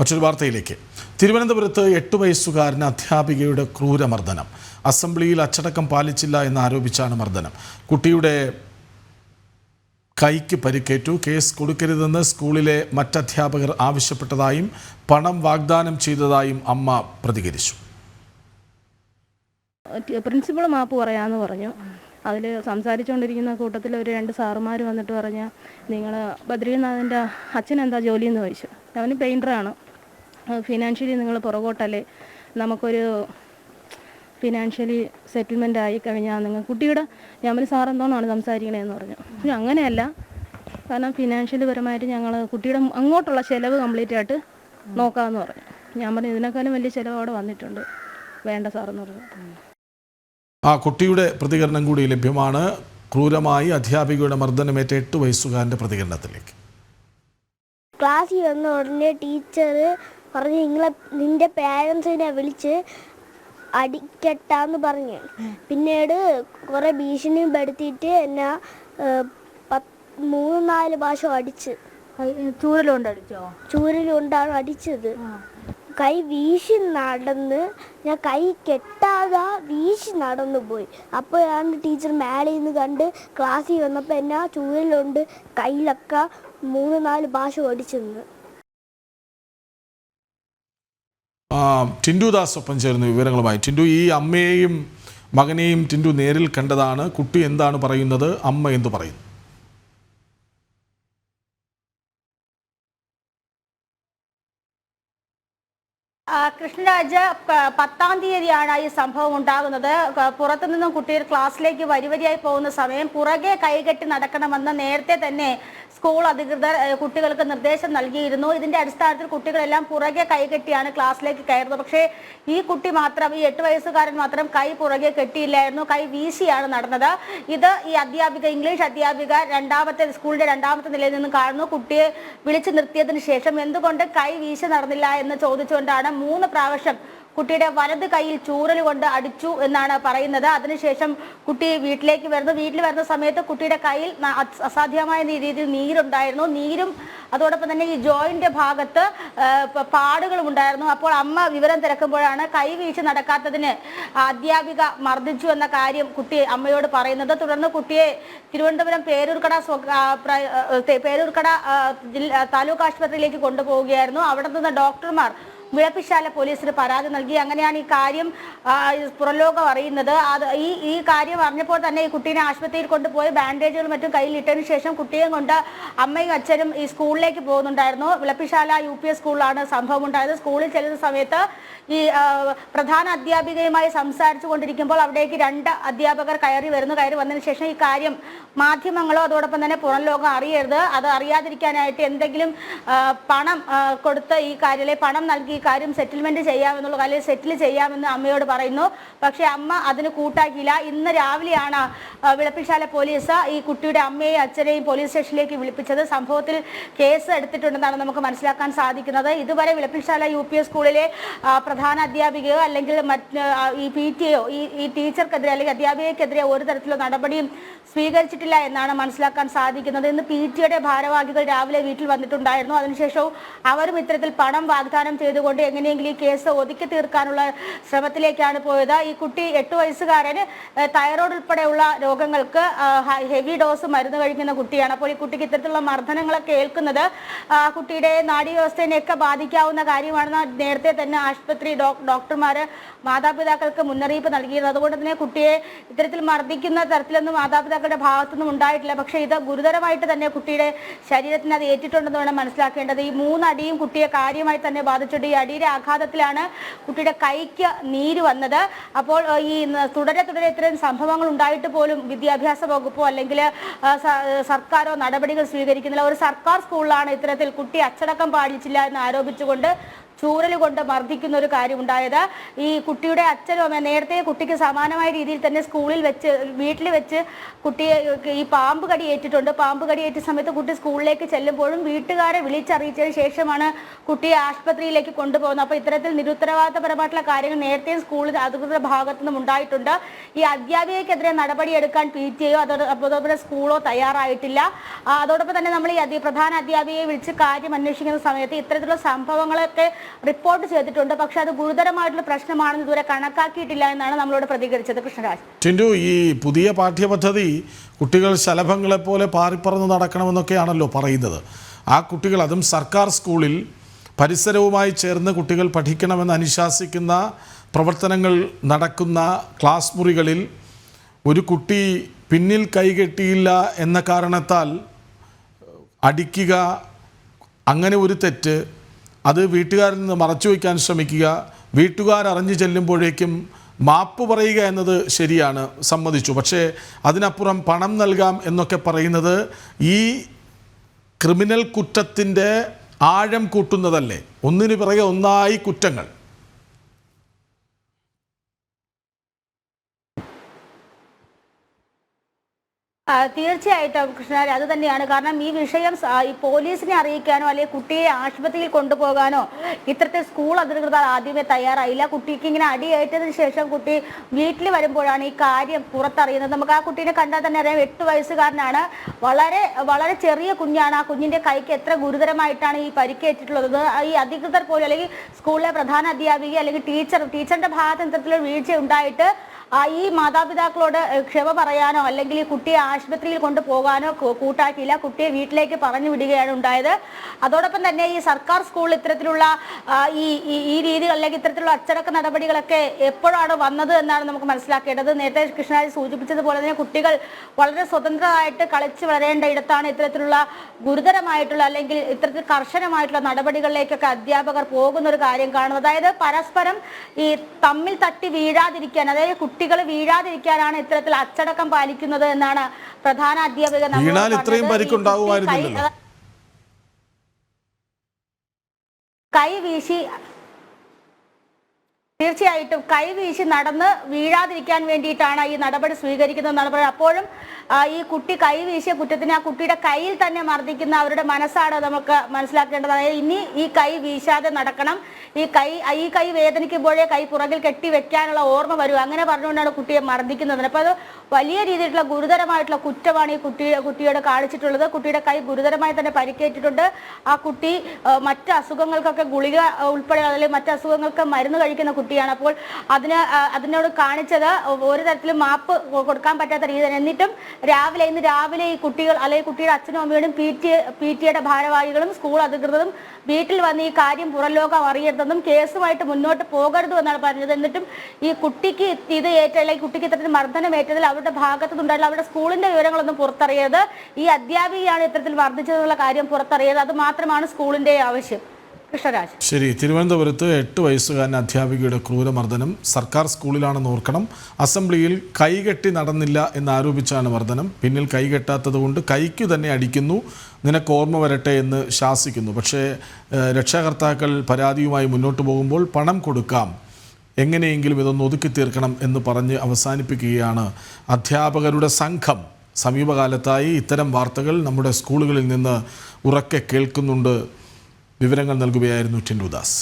മറ്റൊരു വാർത്തയിലേക്ക്. തിരുവനന്തപുരത്ത് എട്ട് വയസ്സുകാരന് അധ്യാപികയുടെ ക്രൂരമർദ്ദനം. അസംബ്ലിയിൽ അച്ചടക്കം പാലിച്ചില്ല എന്നാരോപിച്ചാണ് മർദ്ദനം. കുട്ടിയുടെ കൈക്ക് പരിക്കേറ്റു. കേസ് കൊടുക്കരുതെന്ന് സ്കൂളിലെ മറ്റധ്യാപകർ ആവശ്യപ്പെട്ടതായും പണം വാഗ്ദാനം ചെയ്തതായും അമ്മ പ്രതികരിച്ചു. പ്രിൻസിപ്പൾ മാപ്പ് പറയാന്ന് പറഞ്ഞു. അതിൽ സംസാരിച്ചുകൊണ്ടിരിക്കുന്ന കൂട്ടത്തിൽ ഒരു രണ്ട് സാറുമാർ വന്നിട്ട് പറഞ്ഞ നിങ്ങൾ ബദ്രീനാഥിന്റെ അച്ഛൻ എന്താ ജോലിയെന്ന് ചോദിച്ചു. അവന് പെയിന്ററാണ് ഫിനാൻഷ്യലി നിങ്ങൾ പുറകോട്ടല്ലേ? നമുക്കൊരു ഫിനാൻഷ്യലി സെറ്റിൽമെന്റ് ആയി കഴിഞ്ഞാൽ നിങ്ങൾ കുട്ടിയുടെ ഞാൻ പറഞ്ഞു സാർ എന്തോന്നാണ് സംസാരിക്കണേന്ന് പറഞ്ഞു. പക്ഷെ അങ്ങനെയല്ല. കാരണം ഫിനാൻഷ്യലി പരമായിട്ട് ഞങ്ങൾ കുട്ടിയുടെ അങ്ങോട്ടുള്ള ചിലവ് കംപ്ലീറ്റ് ആയിട്ട് നോക്കാമെന്ന് പറഞ്ഞു. ഞാൻ പറഞ്ഞു ഇതിനേക്കാളും വലിയ ചിലവ് അവിടെ വന്നിട്ടുണ്ട്. വേണ്ട സാറെന്ന് പറഞ്ഞു. ആ കുട്ടിയുടെ പ്രതികരണം കൂടി ലഭ്യമാണ്. ക്രൂരമായി അധ്യാപികയുടെ മർദ്ദനമേറ്റ എട്ട് വയസ്സുകാരന്റെ പ്രതികരണത്തിലേക്ക്. ക്ലാസ്സിൽ വന്ന ഉടനെ ടീച്ചർ പറഞ്ഞു നിങ്ങളെ നിന്റെ പേരൻസിനെ വിളിച്ച് അടിക്കട്ടാന്ന് പറഞ്ഞു. പിന്നീട് കുറെ ഭീഷണിയും പെടുത്തിയിട്ട് എന്നെ മൂന്ന് നാല് ഭാഷ അടിച്ച്. ചൂരലുകൊണ്ട് അടിച്ചോ? ചൂരലുകൊണ്ടാണ് അടിച്ചത്. കൈ വീശി നടന്ന് ഞാൻ കൈ കെട്ടാതെ വീശി നടന്നു പോയി. അപ്പോഴാണ് ടീച്ചർ മേലെ നിന്ന് കണ്ട് ക്ലാസ്സിൽ വന്നപ്പോൾ എന്നാ ചൂരലുണ്ട് കയ്യിലൊക്കെ മൂന്ന് നാല് ഭാഷ അടിച്ചെന്ന് ആ, ടിൻഡു ദാസ് ഒപ്പം ചേർന്ന് വിവരങ്ങളുമായി. ടിൻഡു ഈ അമ്മയെയും മകനെയും ടിൻഡു നേരിൽ കണ്ടതാണ്. കുട്ടി എന്താണ് പറയുന്നത്? അമ്മ എന്ന് പറയുന്നു? കൃഷ്ണരാജ് പത്താം തീയതിയാണ് ഈ സംഭവം ഉണ്ടാകുന്നത്. പുറത്തുനിന്നും പുറത്തു നിന്നും കുട്ടികൾ ക്ലാസ്സിലേക്ക് വരിവരിയായി പോകുന്ന സമയം പുറകെ കൈകെട്ടി നടക്കണമെന്ന് നേരത്തെ തന്നെ സ്കൂൾ അധികൃതർ കുട്ടികൾക്ക് നിർദ്ദേശം നൽകിയിരുന്നു. ഇതിന്റെ അടിസ്ഥാനത്തിൽ കുട്ടികളെല്ലാം പുറകെ കൈകെട്ടിയാണ് ക്ലാസ്സിലേക്ക് കയറുന്നത്. പക്ഷേ ഈ കുട്ടി മാത്രം ഈ എട്ട് വയസ്സുകാരൻ മാത്രം കൈ പുറകെ കെട്ടിയില്ലായിരുന്നു. കൈ വീശിയാണ് നടന്നത്. ഇത് ഈ അധ്യാപിക ഇംഗ്ലീഷ് അധ്യാപിക രണ്ടാമത്തെ സ്കൂളിന്റെ രണ്ടാമത്തെ നിലയിൽ നിന്ന് കാണുന്നു. കുട്ടിയെ വിളിച്ചു നിർത്തിയതിനു ശേഷം എന്തുകൊണ്ട് കൈ വീശി നടന്നില്ല എന്ന് ചോദിച്ചുകൊണ്ടാണ് മൂന്ന് പ്രാവശ്യം കുട്ടിയുടെ വലത് കൈയിൽ ചൂരൽ കൊണ്ട് അടിച്ചു എന്നാണ് പറയുന്നത്. അതിനുശേഷം കുട്ടി വീട്ടിലേക്ക് വരുന്നു. വീട്ടിൽ വരുന്ന സമയത്ത് കുട്ടിയുടെ കയ്യിൽ അസാധ്യമായ രീതിയിൽ നീരുണ്ടായിരുന്നു. നീരും അതോടൊപ്പം തന്നെ ഈ ജോയിന്റ് ഭാഗത്ത് പാടുകളും ഉണ്ടായിരുന്നു. അപ്പോൾ അമ്മ വിവരം തിരക്കുമ്പോഴാണ് കൈ വീഴ്ച നടക്കാത്തതിന് അധ്യാപിക മർദ്ദിച്ചു എന്ന കാര്യം കുട്ടി അമ്മയോട് പറയുന്നത്. തുടർന്ന് കുട്ടിയെ തിരുവനന്തപുരം പേരൂർക്കട പേരൂർക്കട താലൂക്ക് ആശുപത്രിയിലേക്ക് കൊണ്ടുപോവുകയായിരുന്നു. അവിടെ നിന്ന് ഡോക്ടർമാർ വിളപ്പിശാല പോലീസിന് പരാതി നൽകി. അങ്ങനെയാണ് ഈ കാര്യം പുറലോകം അറിയുന്നത്. അത് ഈ ഈ കാര്യം അറിഞ്ഞപ്പോൾ തന്നെ ഈ കുട്ടീനെ ആശുപത്രിയിൽ കൊണ്ടുപോയി ബാൻഡേജുകളും മറ്റും കയ്യിൽ ഇട്ടതിന് ശേഷം കുട്ടിയെയും കൊണ്ട് അമ്മയും അച്ഛനും ഈ സ്കൂളിലേക്ക് പോകുന്നുണ്ടായിരുന്നു. വിളപ്പിശാല യു പി എസ് സ്കൂളിലാണ് സംഭവം ഉണ്ടായത്. സ്കൂളിൽ ചെല്ലുന്ന സമയത്ത് ഈ പ്രധാന അധ്യാപികയുമായി സംസാരിച്ചു കൊണ്ടിരിക്കുമ്പോൾ അവിടേക്ക് രണ്ട് അധ്യാപകർ കയറി വരുന്നു. കയറി വന്നതിന് ശേഷം ഈ കാര്യം മാധ്യമങ്ങളോ അതോടൊപ്പം തന്നെ പുറം ലോകം അറിയരുത്. അത് അറിയാതിരിക്കാനായിട്ട് എന്തെങ്കിലും പണം കൊടുത്ത് ഈ കാര്യത്തിലെ പണം നൽകി ഈ കാര്യം സെറ്റിൽമെന്റ് ചെയ്യാമെന്നുള്ള കാര്യം സെറ്റിൽ ചെയ്യാമെന്ന് അമ്മയോട് പറയുന്നു. പക്ഷേ അമ്മ അതിന് കൂട്ടാക്കിയില്ല. ഇന്ന് രാവിലെയാണ് വിളപ്പിശാല പോലീസ് ഈ കുട്ടിയുടെ അമ്മയെയും അച്ഛനെയും പോലീസ് സ്റ്റേഷനിലേക്ക് വിളിപ്പിച്ചത്. സംഭവത്തിൽ കേസ് എടുത്തിട്ടുണ്ടെന്നാണ് നമുക്ക് മനസ്സിലാക്കാൻ സാധിക്കുന്നത്. ഇതുവരെ വിളപ്പിശാല യു പി സ്കൂളിലെ പ്രധാന അധ്യാപികയോ അല്ലെങ്കിൽ ഈ പി ടി എയോ ഈ ടീച്ചർക്കെതിരെ അല്ലെങ്കിൽ അധ്യാപികയ്ക്കെതിരെ ഒരു തരത്തിലുള്ള നടപടിയും സ്വീകരിച്ചിട്ടില്ല എന്നാണ് മനസ്സിലാക്കാൻ സാധിക്കുന്നത്. ഇന്ന് പി ടിയുടെ ഭാരവാഹികൾ രാവിലെ വീട്ടിൽ വന്നിട്ടുണ്ടായിരുന്നു. അതിനുശേഷവും അവരും ഇത്തരത്തിൽ പണം വാഗ്ദാനം ചെയ്തുകൊണ്ട് എങ്ങനെയെങ്കിലും ഈ കേസ് ഒതുക്കി തീർക്കാനുള്ള ശ്രമത്തിലേക്കാണ് പോയത്. ഈ കുട്ടി എട്ട് വയസ്സുകാരന് തൈറോയ്ഡ് ഉൾപ്പെടെയുള്ള രോഗങ്ങൾക്ക് ഹെവി ഡോസ് മരുന്ന് കഴിക്കുന്ന കുട്ടിയാണ്. അപ്പോൾ ഈ കുട്ടിക്ക് ഇത്തരത്തിലുള്ള മർദ്ദനങ്ങളൊക്കെ ഏൽക്കുന്നത് കുട്ടിയുടെ നാഡീവ്യവസ്ഥയെയൊക്കെ ബാധിക്കാവുന്ന കാര്യമാണെന്ന് നേരത്തെ തന്നെ ആശുപത്രി ഡോക്ടർമാർ മാതാപിതാക്കൾക്ക് മുന്നറിയിപ്പ് നൽകിയിരുന്നു. അതുകൊണ്ട് തന്നെ കുട്ടിയെ ഇത്തരത്തിൽ മർദ്ദിക്കുന്ന തരത്തിലൊന്നും മാതാപിതാക്കളുടെ ഭാഗത്തുനിന്നും ഉണ്ടായിട്ടില്ല. പക്ഷേ ഇത് ഗുരുതരമായിട്ട് തന്നെ കുട്ടിയുടെ ശരീരത്തിന് അത് ഏറ്റിട്ടുണ്ടെന്ന് വേണം മനസ്സിലാക്കേണ്ടത്. ഈ മൂന്നടിയും കുട്ടിയെ കാര്യമായി തന്നെ ബാധിച്ചിട്ട് ഈ അടിയുടെ ആഘാതത്തിലാണ് കുട്ടിയുടെ കൈക്ക് നീര് വന്നത്. അപ്പോൾ ഈ തുടരെ തുടരെ ഇത്തരം സംഭവങ്ങൾ ഉണ്ടായിട്ട് പോലും വിദ്യാഭ്യാസ വകുപ്പോ അല്ലെങ്കിൽ സർക്കാരോ നടപടികൾ സ്വീകരിക്കുന്നില്ല. ഒരു സർക്കാർ സ്കൂളിലാണ് ഇത്തരത്തിൽ കുട്ടി അച്ചടക്കം പാലിച്ചില്ല എന്ന് ആരോപിച്ചുകൊണ്ട് ചൂരൽ കൊണ്ട് മർദ്ദിക്കുന്ന ഒരു കാര്യം ഉണ്ടായത് ഈ കുട്ടിയുടെ അച്ഛനും അമ്മ നേരത്തെ കുട്ടിക്ക് സമാനമായ രീതിയിൽ തന്നെ സ്കൂളിൽ വെച്ച് വീട്ടിൽ വെച്ച് കുട്ടിയെ ഈ പാമ്പ് കടി ഏറ്റിട്ടുണ്ട് പാമ്പ് കടി ഏറ്റ സമയത്ത് കുട്ടി സ്കൂളിലേക്ക് ചെല്ലുമ്പോഴും വീട്ടുകാരെ വിളിച്ചറിയിച്ചതിന് ശേഷമാണ് കുട്ടിയെ ആശുപത്രിയിലേക്ക് കൊണ്ടുപോകുന്നത്. അപ്പോൾ ഇത്തരത്തിൽ നിരുത്തരവാദിത്തപരമായിട്ടുള്ള കാര്യങ്ങൾ നേരത്തെയും സ്കൂളിൽ അധികൃതരുടെ ഭാഗത്തു നിന്നും ഉണ്ടായിട്ടുണ്ട്. ഈ അധ്യാപികയ്ക്കെതിരെ നടപടിയെടുക്കാൻ പി ടി എയോ അതോടൊപ്പം സ്കൂളോ തയ്യാറായിട്ടില്ല. അതോടൊപ്പം തന്നെ നമ്മൾ ഈ പ്രധാന അധ്യാപികയെ വിളിച്ച് കാര്യം അന്വേഷിക്കുന്ന സമയത്ത് ഇത്തരത്തിലുള്ള സംഭവങ്ങളൊക്കെ റിപ്പോർട്ട് ചെയ്തിട്ടുണ്ട്. പക്ഷെ അത് ഗുരുതരമായിട്ടുള്ള പ്രശ്നമാണെന്ന് ഇതുവരെ കണക്കാക്കിയിട്ടില്ല എന്നാണ് നമ്മളോട് പ്രതികരിച്ചത് കൃഷ്ണരാജ്. ടിൻഡു ഈ പുതിയ പാഠ്യപദ്ധതി കുട്ടികൾ ശലഭങ്ങളെപ്പോലെ പാറിപ്പറന്ന് നടക്കണമെന്നൊക്കെയാണല്ലോ പറയുന്നത്. ആ കുട്ടികൾ അതും സർക്കാർ സ്കൂളിൽ പരിസരവുമായി ചേർന്ന് കുട്ടികൾ പഠിക്കണമെന്ന് അനുശാസിക്കുന്ന പ്രവർത്തനങ്ങൾ നടക്കുന്ന ക്ലാസ് മുറികളിൽ ഒരു കുട്ടി പിന്നിൽ കൈകെട്ടിയില്ല എന്ന കാരണത്താൽ അടിക്കുക അങ്ങനെ ഒരു തെറ്റ് അത് വീട്ടുകാരിൽ നിന്ന് മറച്ചു വയ്ക്കാൻ ശ്രമിക്കുക. വീട്ടുകാർ അറിഞ്ഞു ചെല്ലുമ്പോഴേക്കും മാപ്പ് പറയുക എന്നത് ശരിയാണ് സമ്മതിച്ചു. പക്ഷേ അതിനപ്പുറം പണം നൽകാം എന്നൊക്കെ പറയുന്നത് ഈ ക്രിമിനൽ കുറ്റത്തിന്റെ ആഴം കൂട്ടുന്നതല്ലേ? ഒന്നിനു പിറകെ ഒന്നായി കുറ്റങ്ങൾ. തീർച്ചയായിട്ടും കൃഷ്ണാരി അത് തന്നെയാണ്. കാരണം ഈ വിഷയം ഈ പോലീസിനെ അറിയിക്കാനോ അല്ലെങ്കിൽ കുട്ടിയെ ആശുപത്രിയിൽ കൊണ്ടുപോകാനോ ഇത്തരത്തിൽ സ്കൂൾ അധികൃതർ ആദ്യമേ തയ്യാറായില്ല. കുട്ടിക്ക് ഇങ്ങനെ അടിയേറ്റതിന് ശേഷം കുട്ടി വീട്ടിൽ വരുമ്പോഴാണ് ഈ കാര്യം പുറത്തറിയുന്നത്. നമുക്ക് ആ കുട്ടീനെ കണ്ടാൽ തന്നെ അറിയാം എട്ട് വയസ്സുകാരനാണ്. വളരെ വളരെ ചെറിയ കുഞ്ഞാണ്. ആ കുഞ്ഞിന്റെ കൈക്ക് എത്ര ഗുരുതരമായിട്ടാണ് ഈ പരിക്കേറ്റിട്ടുള്ളത്. ഈ അധികൃതർ പോലും അല്ലെങ്കിൽ സ്കൂളിലെ പ്രധാന അധ്യാപിക അല്ലെങ്കിൽ ടീച്ചർ ടീച്ചറിന്റെ ഭാഗത്ത് ഇത്തരത്തിലൊരു വീഴ്ച ഉണ്ടായിട്ട് ഈ മാതാപിതാക്കളോട് ക്ഷമ പറയാനോ അല്ലെങ്കിൽ ഈ കുട്ടിയെ ആശുപത്രിയിൽ കൊണ്ടുപോകാനോ കൂട്ടാക്കിയില്ല കുട്ടിയെ വീട്ടിലേക്ക് പറഞ്ഞു വിടുകയാണ് ഉണ്ടായത്. അതോടൊപ്പം തന്നെ ഈ സർക്കാർ സ്കൂളിൽ ഇത്തരത്തിലുള്ള ഈ- ഈ രീതികൾ അല്ലെങ്കിൽ ഇത്തരത്തിലുള്ള അച്ചടക്ക നടപടികളൊക്കെ എപ്പോഴാണ് വന്നത് എന്നാണ് നമുക്ക് മനസ്സിലാക്കേണ്ടത്. നേരത്തെ കൃഷ്ണരാജ് സൂചിപ്പിച്ചതുപോലെ തന്നെ കുട്ടികൾ വളരെ സ്വതന്ത്രമായിട്ട് കളിച്ച് വളരേണ്ട ഇടത്താണ് ഇത്തരത്തിലുള്ള ഗുരുതരമായിട്ടുള്ള അല്ലെങ്കിൽ ഇത്തരത്തിൽ കർശനമായിട്ടുള്ള നടപടികളിലേക്കൊക്കെ അധ്യാപകർ പോകുന്ന ഒരു കാര്യം കാണുന്നത്. അതായത് പരസ്പരം ഈ തമ്മിൽ തട്ടി വീഴാതിരിക്കാൻ അതായത് കുട്ടികൾ വീഴാതിരിക്കാനാണ് ഇത്തരത്തിൽ അച്ചടക്കം പാലിക്കുന്നത് എന്നാണ് പ്രധാന അധ്യാപിക വീണാൽ ഇത്രയും പരിക്കുണ്ടാകുമായിരുന്നില്ലല്ലോ. കൈ വീശി തീർച്ചയായിട്ടും കൈവീശി നടന്ന് വീഴാതിരിക്കാൻ വേണ്ടിയിട്ടാണ് ഈ നടപടി സ്വീകരിക്കുന്നതെന്നാണ് പറയുന്നത് അപ്പോഴും ഈ കുട്ടി കൈവീശിയ കുറ്റത്തിന് ആ കുട്ടിയുടെ കയ്യിൽ തന്നെ മർദ്ദിക്കുന്ന അവരുടെ മനസ്സാണ് നമുക്ക് മനസ്സിലാക്കേണ്ടത്. അതായത് ഇനി ഈ കൈ വീശാതെ നടക്കണം. ഈ കൈ ഈ കൈ വേദനിക്കുമ്പോഴേ കൈ പുറകിൽ കെട്ടി വെക്കാനുള്ള ഓർമ്മ വരും. അങ്ങനെ പറഞ്ഞുകൊണ്ടാണ് കുട്ടിയെ മർദ്ദിക്കുന്നത് അപ്പോൾ അത് വലിയ രീതിയിലുള്ള ഗുരുതരമായിട്ടുള്ള കുറ്റമാണ് ഈ കുട്ടി കുട്ടിയോട് കാണിച്ചിട്ടുള്ളത്. കുട്ടിയുടെ കൈ ഗുരുതരമായി തന്നെ പരിക്കേറ്റിട്ടുണ്ട്. ആ കുട്ടി മറ്റു അസുഖങ്ങൾക്കൊക്കെ ഗുളിക ഉൾപ്പെടെ അല്ലെങ്കിൽ മറ്റ് അസുഖങ്ങൾക്ക് മരുന്ന് കഴിക്കുന്ന കുട്ടിയാണ്. അപ്പോൾ അതിന് അതിനോട് കാണിച്ചത് ഒരു തരത്തിലും മാപ്പ് കൊടുക്കാൻ പറ്റാത്ത രീതി എന്നിട്ടും രാവിലെ ഇന്ന് രാവിലെ ഈ കുട്ടികൾ അല്ലെങ്കിൽ കുട്ടിയുടെ അച്ഛനും അമ്മയോടും പി ടി പി ടിയുടെ ഭാരവാഹികളും സ്കൂൾ അധികൃതരും വീട്ടിൽ വന്ന് ഈ കാര്യം പുറലോകം അറിയരുതെന്നും കേസുമായിട്ട് മുന്നോട്ട് പോകരുതും എന്നാണ് പറഞ്ഞത്. എന്നിട്ടും ഈ കുട്ടിക്ക് ഇത് ഏറ്റ അല്ലെങ്കിൽ കുട്ടിക്ക് ഇത്തരത്തിൽ മർദ്ദനം ഏറ്റതിൽ അവരുടെ ഭാഗത്തു അവരുടെ സ്കൂളിന്റെ വിവരങ്ങളൊന്നും പുറത്തറിയരുത്. ഈ അധ്യാപികയാണ് ഇത്തരത്തിൽ വർദ്ധിച്ചതെന്നുള്ള കാര്യം പുറത്തറിയരുത്. അത് മാത്രമാണ് സ്കൂളിന്റെ ആവശ്യം. കൃഷ്ണരാജ് ശരി തിരുവനന്തപുരത്ത് എട്ട് വയസ്സുകാരൻ അധ്യാപികയുടെ ക്രൂരമർദ്ദനം സർക്കാർ സ്കൂളിലാണെന്ന് ഓർക്കണം. അസംബ്ലിയിൽ കൈകെട്ടി നടന്നില്ല എന്നാരോപിച്ചാണ് മർദ്ദനം. പിന്നിൽ കൈകെട്ടാത്തത് കൊണ്ട് കൈക്കു തന്നെ അടിക്കുന്നു. നിനക്ക് ഓർമ്മ വരട്ടെ എന്ന് ശാസിക്കുന്നു. പക്ഷേ രക്ഷാകർത്താക്കൾ പരാതിയുമായി മുന്നോട്ട് പോകുമ്പോൾ പണം കൊടുക്കാം. എങ്ങനെയെങ്കിലും ഇതൊന്ന് ഒതുക്കി തീർക്കണം എന്ന് പറഞ്ഞ് അവസാനിപ്പിക്കുകയാണ് അധ്യാപകരുടെ സംഘം. സമീപകാലത്തായി ഇത്തരം വാർത്തകൾ നമ്മുടെ സ്കൂളുകളിൽ നിന്ന് ഉറക്കെ കേൾക്കുന്നുണ്ട്. വിവരങ്ങൾ നൽകുകയായിരുന്നു ടിൻഡുദാസ്.